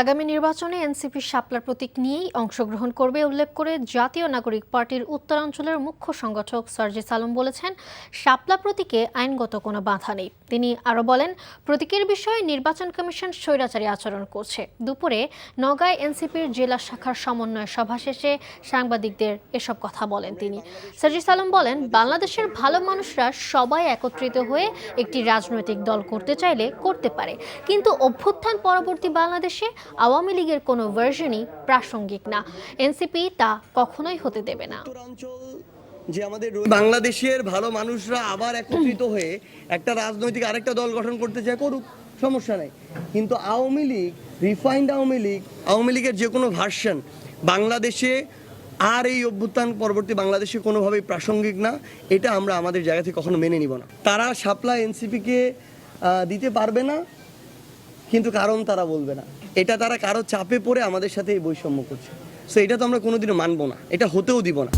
আগামী নির্বাচনে এনসিপি শাপলার প্রতীক নিয়েই অংশগ্রহণ করবে উল্লেখ করে জাতীয় নাগরিক পার্টির উত্তরাঞ্চলের মুখ্য সংগঠক সার্জিস আলম বলেছেন, শাপলা প্রতীকে আইনগত কোনো বাধা নেই। তিনি আরও বলেন, প্রতীকের বিষয়ে নির্বাচন কমিশন স্বৈরাচারী আচরণ করছে। দুপুরে নগাঁয় এনসিপির জেলা শাখার সমন্বয় সভা শেষে সাংবাদিকদের এসব কথা বলেন তিনি। সার্জিস আলম বলেন, বাংলাদেশের ভালো মানুষরা সবাই একত্রিত হয়ে একটি রাজনৈতিক দল করতে চাইলে করতে পারে। কিন্তু অভ্যুত্থান পরবর্তী বাংলাদেশে আওয়ামী লীগের কোনো ভার্শনই প্রাসঙ্গিক না। এনসিপি তা কখনোই হতে দেবে না। যে আমাদের বাংলাদেশের ভালো মানুষরা আবার একত্রিত হয়ে একটা রাজনৈতিক আরেকটা দল গঠন করতে চায়, করুক, সমস্যা নাই। কিন্তু আওয়ামী লীগ রিফাইন্ড আওয়ামী লীগ, আওয়ামী লীগের যে কোনো ভার্সন বাংলাদেশে আর এই অভ্যুত্থান পরবর্তী বাংলাদেশে কোনোভাবেই প্রাসঙ্গিক না, এটা আমরা আমাদের জায়গা থেকে কখনো মেনে নিব না। তারা শাপলা এনসিপিকে দিতে পারবে না কিন্তু কারণ তারা বলবে না। এটা তারা কারও চাপে পড়ে আমাদের সাথে এই বৈষম্য করছে। সো এটা তো আমরা কোনোদিনও মানবো না। এটা হতেও দিব না।